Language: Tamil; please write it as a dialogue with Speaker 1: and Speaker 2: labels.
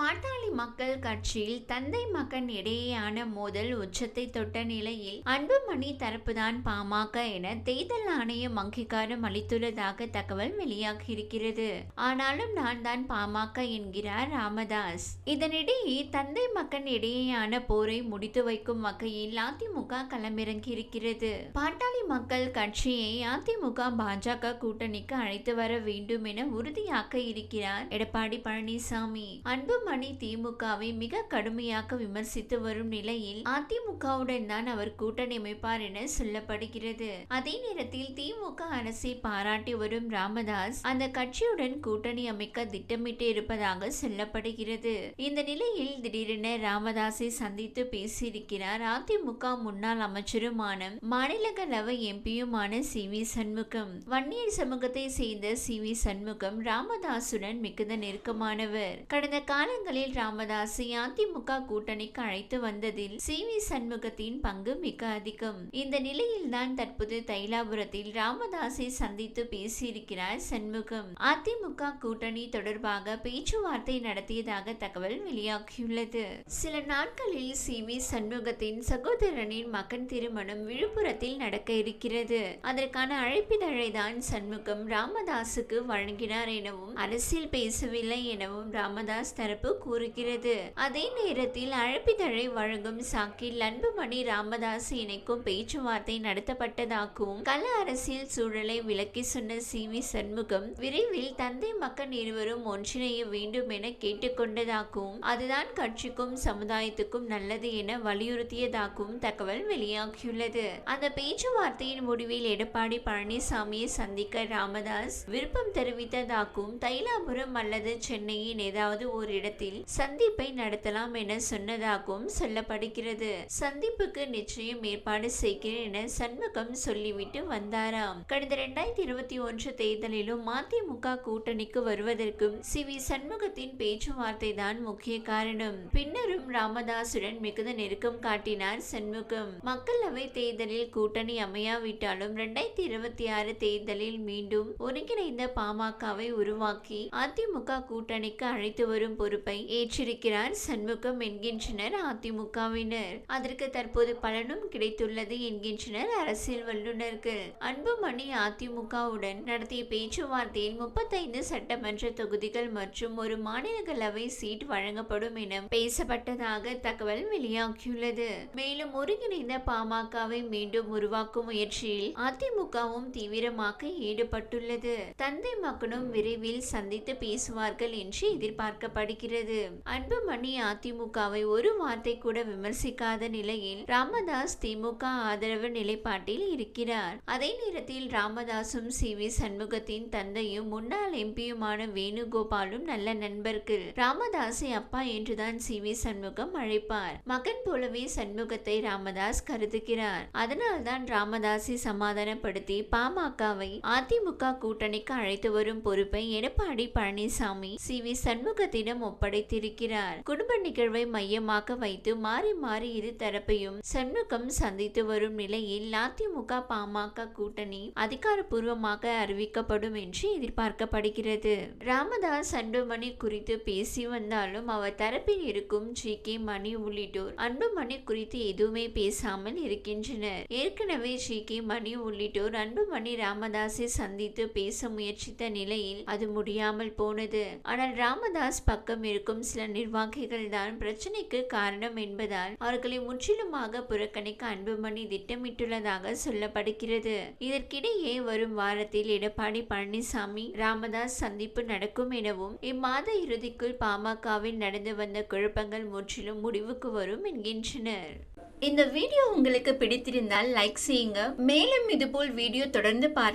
Speaker 1: பாட்டாளி மக்கள் கட்சியில் தந்தை மகன் இடையேயான மோதல் உச்சத்தை தொட்ட நிலையில் அன்புமணி தரப்புதான் பாமக என தேர்தல் ஆணையம் அங்கீகாரம் அளித்துள்ளதாக தகவல் வெளியாகியிருக்கிறது. ஆனாலும் நான் தான் பாமக என்கிறார் ராமதாஸ். இதனிடையே தந்தை மகன் இடையேயான போரை முடித்து வைக்கும் வகையில் அதிமுக களமிறங்கியிருக்கிறது. பாட்டாளி மக்கள் கட்சியை அதிமுக பாஜக கூட்டணிக்கு அழைத்து வர வேண்டும் என உறுதியாக்க இருக்கிறார் எடப்பாடி பழனிசாமி. அன்புமணி அணி திமுகவை மிக கடுமையாக விமர்சித்து வரும் நிலையில் அதிமுகவுடன் தான் அவர் கூட்டணி அமைப்பார் என சொல்லப்படுகிறது. அதே நேரத்தில் திமுக அரசை பாராட்டி வரும் ராமதாஸ் அந்த கட்சியுடன் கூட்டணி அமைக்க திட்டமிட்டு இருப்பதாக சொல்லப்படுகிறது. இந்த நிலையில் திடீரென ராமதாஸை சந்தித்து பேசியிருக்கிறார் அதிமுக முன்னாள் அமைச்சருமான மாநிலங்களவை எம்பியுமான சி. வி. சண்முகம். வன்னியர் சமூகத்தை சேர்ந்த சி. வி. சண்முகம் ராமதாசுடன் மிகுந்த நெருக்கமானவர். கடந்த கால காலங்களில் ராமதாஸை அதிமுக கூட்டணிக்கு அழைத்து வந்ததில் சி வி சண்முகத்தின் பங்கு மிக அதிகம். இந்த நிலையில்தான் தற்போது தைலாபுரத்தில் ராமதாஸை சந்தித்து பேசியிருக்கிறார் சண்முகம். அதிமுக கூட்டணி தொடர்பாக பேச்சுவார்த்தை நடத்தியதாக தகவல் வெளியாகியுள்ளது. சில நாட்களில் சி வி சண்முகத்தின் சகோதரனின் மகன் திருமணம் விழுப்புரத்தில் நடக்க இருக்கிறது. அதற்கான அழைப்பிதழை தான் சண்முகம் ராமதாசுக்கு வழங்கினார் எனவும் அரசியல் பேசவில்லை எனவும் ராமதாஸ் தரப்பு தரப்பு கூறுகிறது. அதே நேரத்தில் அழைப்பிதழை வழங்கும் சாக்கில் அன்புமணி ராமதாஸ் இணைக்கும் பேச்சுவார்த்தை நடத்தப்பட்டதாகவும் கள அரசியல் சூழலை விளக்கி சொன்ன சி. வி. சண்முகம் விரைவில் தந்தை மக்கள் இருவரும் ஒன்றிணைய வேண்டும் என கேட்டுக்கொண்டதாகவும் அதுதான் கட்சிக்கும் சமுதாயத்துக்கும் நல்லது என வலியுறுத்தியதாகவும் தகவல் வெளியாகியுள்ளது. அந்த பேச்சுவார்த்தையின் முடிவில் எடப்பாடி பழனிசாமியை சந்திக்க ராமதாஸ் விருப்பம் தெரிவித்ததாகவும் தைலாபுரம் அல்லது சென்னையின் ஏதாவது ஒரு இடத்தில் சந்திப்பை நடத்தலாம் என சொன்னதாகவும் சொல்லப்படுகிறது. சந்திப்புக்கு நிச்சயம் ஏற்பாடு செய்கிறேன் என சண்முகம் சொல்லிவிட்டு வந்தாராம். கடந்த இரண்டாயிரத்தி இருபத்தி ஒன்று தேர்தலிலும் மதிமுக கூட்டணிக்கு வருவதற்கும் சி வி சண்முகத்தின் பேச்சுவார்த்தை தான் முக்கிய காரணம். பின்னரும் ராமதாசுடன் மிகுந்த நெருக்கம் காட்டினார் சண்முகம். மக்களவை தேர்தலில் கூட்டணி அமையாவிட்டாலும் இரண்டாயிரத்தி இருபத்தி ஆறு தேர்தலில் மீண்டும் ஒருங்கிணைந்த பாமகவை உருவாக்கி அதிமுக கூட்டணிக்கு அழைத்து வரும் பொறுப்பு ஏற்றிருக்கிறார் சண்முகம் என்கின்றனர் அதிமுகவினர். அதற்கு தற்போது பலனும் கிடைத்துள்ளது என்கின்றனர் அரசியல் வல்லுநர்கள் அன்புமணி அதிமுகவுடன் நடத்திய பேச்சுவார்த்தையில் முப்பத்தைந்து சட்டமன்ற தொகுதிகள் மற்றும் ஒரு மாநிலங்களவை சீட் வழங்கப்படும் என பேசப்பட்டதாக தகவல் வெளியாகியுள்ளது. மேலும் ஒருங்கிணைந்த பாமகவை மீண்டும் உருவாக்கும் முயற்சியில் அதிமுகவும் தீவிரமாக ஈடுபட்டுள்ளது. தந்தை மக்களும் விரைவில் சந்தித்து பேசுவார்கள் என்று எதிர்பார்க்கப்படுகிறது. அன்புமணி அதிமுகவை ஒரு வார்த்தை கூட விமர்சிக்காத நிலையில் ராமதாஸ் திமுக ஆதரவு நிலைப்பாட்டில் இருக்கிறார். அதே நேரத்தில் ராமதாசும் சி. வி. சண்முகத்தின் தந்தையும் முன்னாள் எம்பியுமான வேணுகோபாலும் நல்ல நண்பர்கள் ராமதாஸை அப்பா என்றுதான் சி. வி. சண்முகம் அழைப்பார். மகன் போலவே சண்முகத்தை ராமதாஸ் கருதுகிறார். அதனால்தான் ராமதாஸை சமாதானப்படுத்தி பாமகவை அதிமுக கூட்டணிக்கு அழைத்து வரும் பொறுப்பை எடப்பாடி பழனிசாமி சி. வி. சண்முகத்திடம் ஒப்ப ஒப்படைத்திருக்கிறார். குடும்ப நிகழ்வை மையமாக வைத்து மாறி மாறி இரு தரப்பையும் சண்முகம் சந்தித்து வரும் நிலையில் அதிமுக பாமக கூட்டணி அதிகாரப்பூர்வமாக அறிவிக்கப்படும் என்று எதிர்பார்க்கப்படுகிறது. ராமதாஸ் அன்புமணி குறித்து பேசி வந்தாலும் அவர் தரப்பில் இருக்கும் ஜி. கே. மணி உள்ளிட்டோர் அன்புமணி குறித்து எதுவுமே பேசாமல் இருக்கின்றனர். ஏற்கனவே ஜி. கே. மணி உள்ளிட்டோர் அன்புமணி ராமதாஸை சந்தித்து பேச முயற்சித்த நிலையில் அது முடியாமல் போனது. ஆனால் ராமதாஸ் பக்கம் இருக்கும் சில நிர்வாகிகள் தான் பிரச்சனைக்கு காரணம் என்பதால் அவர்களை முற்றிலுமாக புறக்கணிக்க அன்புமணி திட்டமிட்டுள்ளதாக சொல்லப்படுகிறது. இதற்கிடையே வரும் வாரத்தில் எடப்பாடி பழனிசாமி ராமதாஸ் சந்திப்பு நடக்கும் எனவும் இம்மாத இறுதிக்குள் பாமகவில் நடந்து வந்த குழப்பங்கள் முற்றிலும் முடிவுக்கு வரும் என்கின்றனர். இந்த வீடியோ உங்களுக்கு பிடித்திருந்தால் லைக் செய்யுங்க. மேலும் இதுபோல் வீடியோ தொடர்ந்து பார்க்க